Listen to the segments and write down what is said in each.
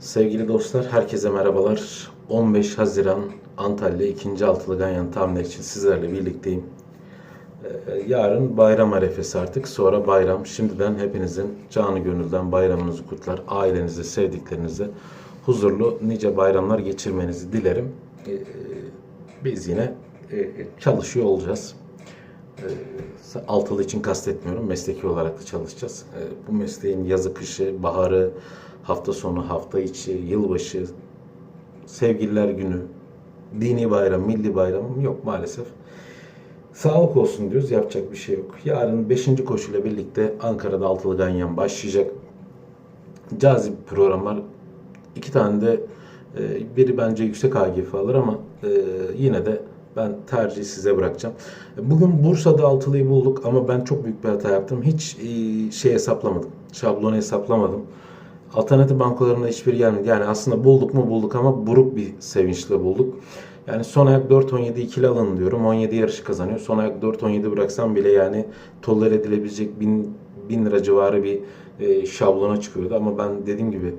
Sevgili dostlar, herkese merhabalar. 15 Haziran Antalya 2. Altılı Ganyan tahminler için sizlerle birlikteyim. Ee, Yarın bayram arefesi artık, sonra bayram. Şimdiden hepinizin canı gönülden bayramınızı kutlar. Ailenize, sevdiklerinize huzurlu nice bayramlar geçirmenizi dilerim. Ee, Biz yine e, çalışıyor olacağız. Ee, Altılı için kastetmiyorum. Mesleki olarak da çalışacağız. Bu mesleğin yazı, kışı, baharı, hafta sonu, hafta içi, yılbaşı, sevgililer günü, dini bayram, milli bayram yok maalesef. Sağlık olsun diyoruz. Yapacak bir şey yok. Yarın 5. koşuyla birlikte Ankara'da Altılı Ganyan başlayacak. Cazip bir program var. İki tane de e, biri bence yüksek AGF alır ama e, yine de ben tercihi size bırakacağım. Bugün Bursa'da altılıyı bulduk ama ben çok büyük bir hata yaptım. Hiç e, şey hesaplamadım. Şablonu hesaplamadım. Alternatif bankolarında hiçbiri gelmedi. Yani aslında bulduk mu bulduk ama buruk bir sevinçle bulduk. Yani son ayak 4-17 ikili alın diyorum. 17 yarışı kazanıyor. Son ayak 4-17 bıraksam bile yani toler edilebilecek 1000, 1000 lira civarı bir e, şablona çıkıyordu. Ama ben dediğim gibi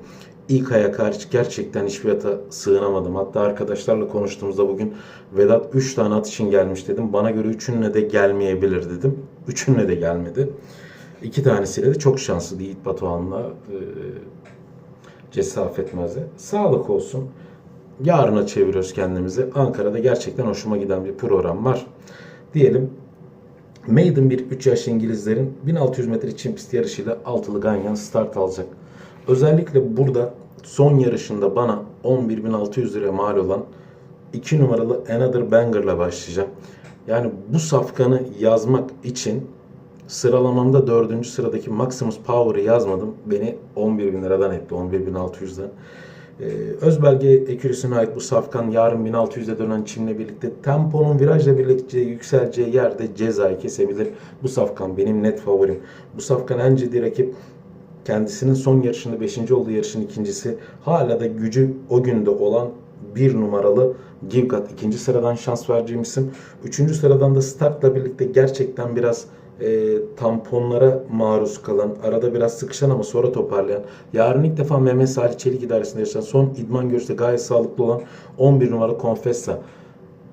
ilk ayak hariç gerçekten hiçbir ata sığınamadım. Hatta arkadaşlarla konuştuğumuzda bugün Vedat 3 tane at için gelmiş dedim. Bana göre üçünle de gelmeyebilir dedim. Üçünle de gelmedi. İki tanesiyle de çok şanslı Yiğit Batuhan'la e, Cesaf Etmez'e. Sağlık olsun. Yarına çeviriyoruz kendimizi. Ankara'da gerçekten hoşuma giden bir program var. Diyelim Maiden bir 3 yaş İngilizlerin 1600 metre çim pist yarışıyla altılı ganyan start alacak. Özellikle burada son yarışında bana 11.600 liraya mal olan 2 numaralı Another Banger'la başlayacağım. Yani bu safkanı yazmak için sıralamamda 4. sıradaki Maximus Power'ı yazmadım. Beni 11.000 liradan etti. 11.600'den. Ee, Özbelge ekürüsüne ait bu safkan yarın 1600'e dönen çimle birlikte temponun virajla birlikte yükseleceği yerde cezayı kesebilir. Bu safkan benim net favorim. Bu safkan en ciddi rakip kendisinin son yarışında 5. olduğu yarışın ikincisi. Hala da gücü o günde olan bir numaralı Givgat ikinci sıradan şans vereceğim isim. Üçüncü sıradan da startla birlikte gerçekten biraz e, tamponlara maruz kalan, arada biraz sıkışan ama sonra toparlayan, yarın ilk defa Mehmet Salih Çelik idaresinde yaşayan, son idman görüşte gayet sağlıklı olan 11 numaralı Confessa.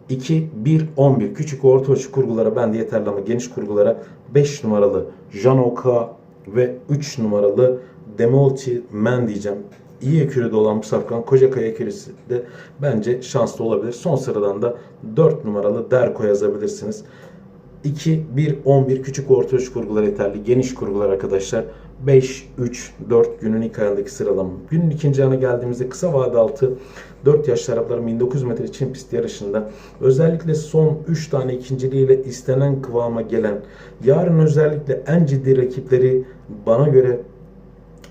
2, 1, 11 küçük orta ölçü kurgulara ben de yeterli ama geniş kurgulara 5 numaralı Jean Oka ve 3 numaralı Demolti Man diyeceğim. İyi ekürüde olan bu safkan Kocakaya ekürüsü de bence şanslı olabilir. Son sıradan da 4 numaralı Derko yazabilirsiniz. 2, 1, 11 küçük orta ölçü kurgular yeterli. Geniş kurgular arkadaşlar. 5, 3, 4 günün ilk ayındaki sıralama. Günün ikinci ayına geldiğimizde kısa vade altı 4 yaş tarafları 1900 metre çim pist yarışında özellikle son 3 tane ikinciliğiyle istenen kıvama gelen yarın özellikle en ciddi rakipleri bana göre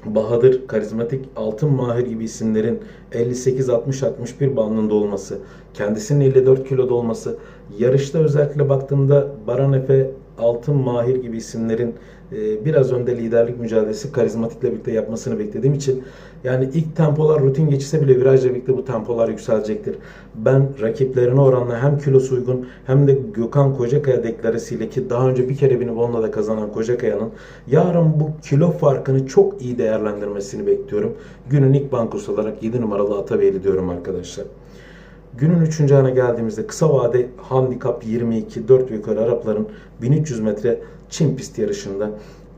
Bahadır, karizmatik Altın Mahir gibi isimlerin 58-60-61 bandında olması, kendisinin 54 kiloda olması, yarışta özellikle baktığımda Baran Efe, Altın Mahir gibi isimlerin e, biraz önde liderlik mücadelesi karizmatikle birlikte yapmasını beklediğim için yani ilk tempolar rutin geçse bile virajla birlikte bu tempolar yükselecektir. Ben rakiplerine oranla hem kilosu uygun hem de Gökhan Kocakaya deklaresiyle ki daha önce bir kere binip onunla da kazanan Kocakaya'nın yarın bu kilo farkını çok iyi değerlendirmesini bekliyorum. Günün ilk bankosu olarak 7 numaralı Atabeyli diyorum arkadaşlar. Günün 3. ayına geldiğimizde kısa vade handikap 22 4 yukarı Arapların 1300 metre çim pist yarışında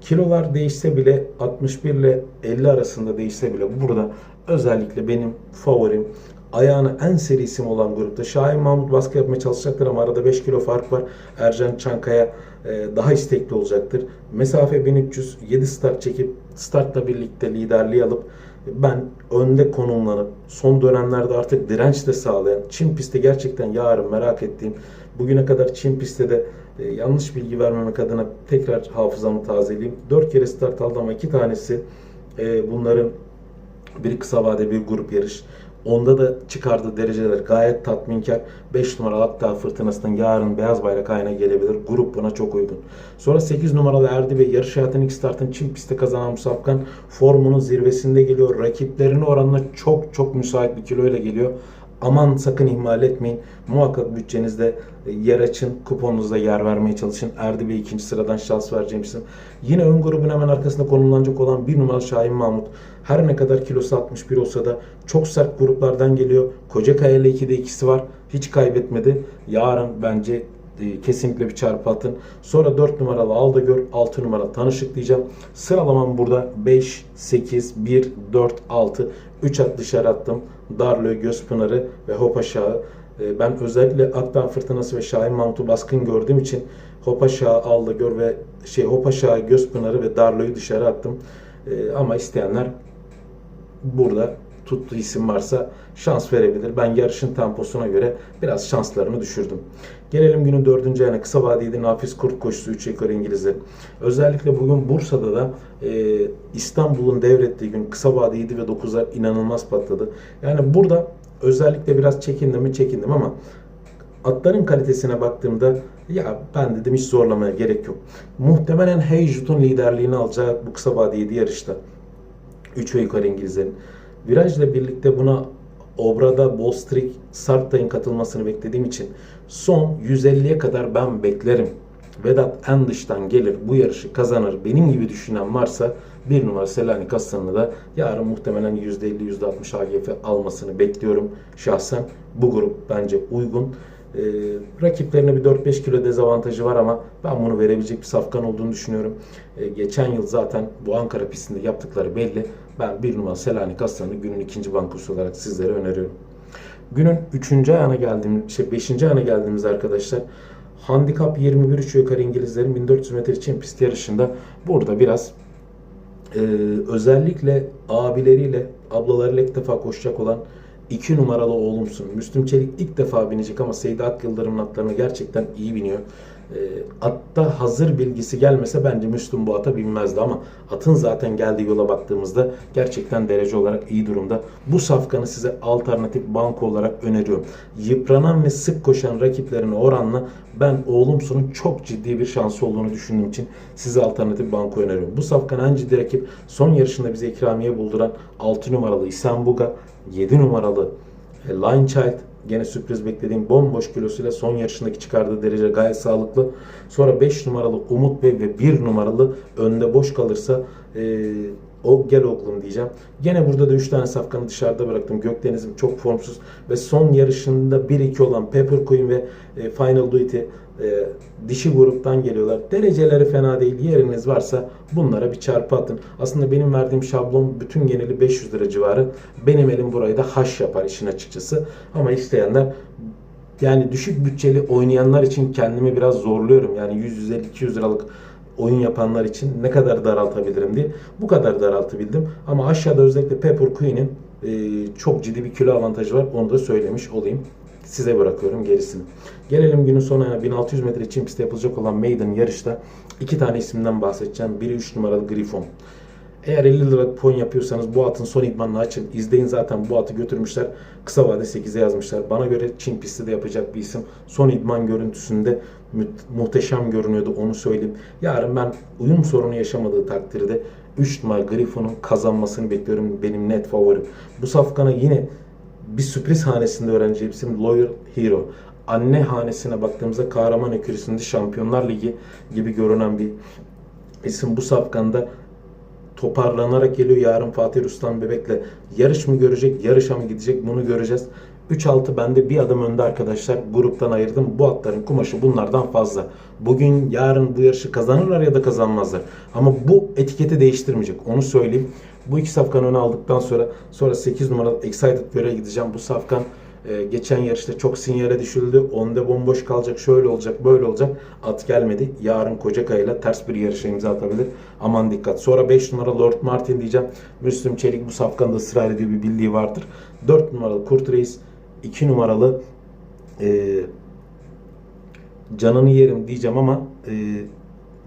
kilolar değişse bile 61 ile 50 arasında değişse bile burada özellikle benim favorim ayağına en seri isim olan grupta Şahin Mahmut baskı yapmaya çalışacaktır ama arada 5 kilo fark var. Ercan Çankaya e, daha istekli olacaktır. Mesafe 1300 7 start çekip startla birlikte liderliği alıp ben önde konumlanıp son dönemlerde artık direnç de sağlayan Çin pisti gerçekten yarın merak ettiğim bugüne kadar Çin pistte de e, yanlış bilgi vermemek adına tekrar hafızamı tazeleyeyim. 4 kere start aldı ama 2 tanesi e, bunların bir kısa vade bir grup yarış. Onda da çıkardığı dereceler gayet tatminkar. 5 numaralı hatta fırtınasından yarın beyaz bayrak ayına gelebilir. Grup buna çok uygun. Sonra 8 numaralı Erdi Bey yarış hayatının ilk startını Çin pistte kazanan Musab Kan formunun zirvesinde geliyor. Rakiplerine oranla çok çok müsait bir kiloyla geliyor. Aman sakın ihmal etmeyin. Muhakkak bütçenizde e, yer açın. Kuponunuzda yer vermeye çalışın. Erdi Bey ikinci sıradan şans vereceğim isim. Yine ön grubun hemen arkasında konumlanacak olan bir numaralı Şahin Mahmut. Her ne kadar kilosu 61 olsa da çok sert gruplardan geliyor. Kocakaya ile 2'de ikisi var. Hiç kaybetmedi. Yarın bence e, kesinlikle bir çarpı atın. Sonra 4 numaralı Aldagör, 6 numara Tanışık diyeceğim. Sıralamam burada 5, 8, 1, 4, 6. 3 at dışarı attım. Darlı, Gözpınarı ve Hop Aşağı. E, Ben özellikle Akdağ Fırtınası ve Şahin Mahmut'u baskın gördüğüm için Hop Aşağı, Aldagör ve şey Hop Aşağı, Gözpınarı ve Darlı'yı dışarı attım. E, Ama isteyenler burada tuttuğu isim varsa şans verebilir. Ben yarışın temposuna göre biraz şanslarını düşürdüm. Gelelim günün dördüncü ayına kısa vadeli Nafiz Kurt koşusu 3 yukarı İngilizlerin. Özellikle bugün Bursa'da da e, İstanbul'un devrettiği gün kısa vade 7 ve 9'lar inanılmaz patladı. Yani burada özellikle biraz çekindim mi çekindim ama atların kalitesine baktığımda ya ben dedim hiç zorlamaya gerek yok. Muhtemelen Heyjut'un liderliğini alacağı bu kısa vade 7 yarışta 3 ve yukarı İngilizlerin. Virajla birlikte buna Obra'da Bostrik Sartay'ın katılmasını beklediğim için son 150'ye kadar ben beklerim. Vedat en dıştan gelir bu yarışı kazanır benim gibi düşünen varsa bir numara Selanik Aslan'ı da yarın muhtemelen %50 %60 AGF almasını bekliyorum. Şahsen bu grup bence uygun. Ee, rakiplerine bir 4-5 kilo dezavantajı var ama ben bunu verebilecek bir safkan olduğunu düşünüyorum. Ee, geçen yıl zaten bu Ankara pistinde yaptıkları belli. Ben bir numara Selanik Aslan'ı günün ikinci bankosu olarak sizlere öneriyorum. Günün üçüncü ayağına geldiğim, şey beşinci ayağına geldiğimiz arkadaşlar Handikap 21 3 yukarı İngilizlerin 1400 metre için pist yarışında burada biraz e, özellikle abileriyle, ablalarıyla ilk defa koşacak olan 2 numaralı oğlumsun. Müslüm Çelik ilk defa binecek ama Seydi Ak Yıldırım'ın atlarına gerçekten iyi biniyor. E, atta hazır bilgisi gelmese bence Müslüm bu ata binmezdi ama atın zaten geldiği yola baktığımızda gerçekten derece olarak iyi durumda. Bu safkanı size alternatif banko olarak öneriyorum. Yıpranan ve sık koşan rakiplerine oranla ben oğlumsunun çok ciddi bir şansı olduğunu düşündüğüm için size alternatif banko öneriyorum. Bu safkan en ciddi rakip son yarışında bize ikramiye bulduran 6 numaralı İsenbuga, 7 numaralı e, Line Child gene sürpriz beklediğim bomboş kilosuyla son yarışındaki çıkardığı derece gayet sağlıklı. Sonra 5 numaralı Umut Bey ve 1 numaralı önde boş kalırsa e, o gel oğlum diyeceğim. Gene burada da 3 tane safkanı dışarıda bıraktım. Gökdeniz'im çok formsuz ve son yarışında 1-2 olan Pepper Queen ve e, Final Duty e, dişi gruptan geliyorlar. Dereceleri fena değil. Yeriniz varsa bunlara bir çarpı atın. Aslında benim verdiğim şablon bütün geneli 500 lira civarı. Benim elim burayı da haş yapar işin açıkçası. Ama isteyenler yani düşük bütçeli oynayanlar için kendimi biraz zorluyorum. Yani 100-150-200 liralık oyun yapanlar için ne kadar daraltabilirim diye. Bu kadar daraltabildim. Ama aşağıda özellikle Pepper Queen'in e, çok ciddi bir kilo avantajı var. Onu da söylemiş olayım. Size bırakıyorum gerisini. Gelelim günün sonuna 1600 metre çim pistte yapılacak olan maiden yarışta iki tane isimden bahsedeceğim. Biri 3 numaralı Griffon. Eğer 50 lira puan yapıyorsanız bu atın son idmanını açın. İzleyin zaten bu atı götürmüşler. Kısa vade 8'e yazmışlar. Bana göre Çin pisti de yapacak bir isim. Son idman görüntüsünde muhteşem görünüyordu onu söyleyeyim. Yarın ben uyum sorunu yaşamadığı takdirde 3 numara Griffon'un kazanmasını bekliyorum. Benim net favorim. Bu safkana yine bir sürpriz hanesinde öğreneceğim isim Loyal Hero. Anne hanesine baktığımızda Kahraman Ekürüsü'nde Şampiyonlar Ligi gibi görünen bir isim. Bu safkanda toparlanarak geliyor. Yarın Fatih Ruslan Bebek'le yarış mı görecek, yarışa mı gidecek bunu göreceğiz. 3-6 bende bir adım önde arkadaşlar. Gruptan ayırdım. Bu atların kumaşı bunlardan fazla. Bugün, yarın bu yarışı kazanırlar ya da kazanmazlar. Ama bu etiketi değiştirmeyecek. Onu söyleyeyim. Bu iki safkanı öne aldıktan sonra sonra 8 numaralı Excited göre gideceğim. Bu safkan e, geçen yarışta çok sinyale düşüldü. Onda bomboş kalacak, şöyle olacak, böyle olacak. At gelmedi. Yarın Kocakay'la ters bir yarışa imza atabilir. Aman dikkat. Sonra 5 numara Lord Martin diyeceğim. Müslüm Çelik bu safkanda ısrar ediyor bir bildiği vardır. 4 numaralı Kurt Reis, 2 numaralı e, canını yerim diyeceğim ama e,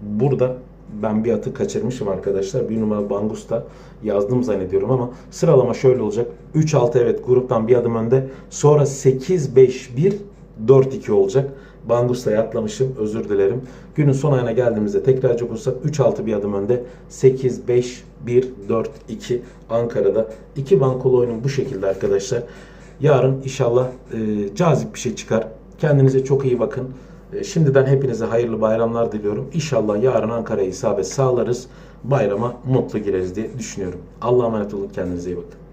burada ben bir atı kaçırmışım arkadaşlar. Bir numara Bangus'ta yazdım zannediyorum ama sıralama şöyle olacak. 3-6 evet gruptan bir adım önde. Sonra 8-5-1 4-2 olacak. Bangus'ta atlamışım. Özür dilerim. Günün son ayına geldiğimizde tekrar çok olursak 3-6 bir adım önde. 8-5-1-4-2 Ankara'da. iki bankolu oyunun bu şekilde arkadaşlar. Yarın inşallah e, cazip bir şey çıkar. Kendinize çok iyi bakın. E, şimdiden hepinize hayırlı bayramlar diliyorum. İnşallah yarın Ankara'ya isabet sağlarız. Bayrama mutlu gireriz diye düşünüyorum. Allah'a emanet olun. Kendinize iyi bakın.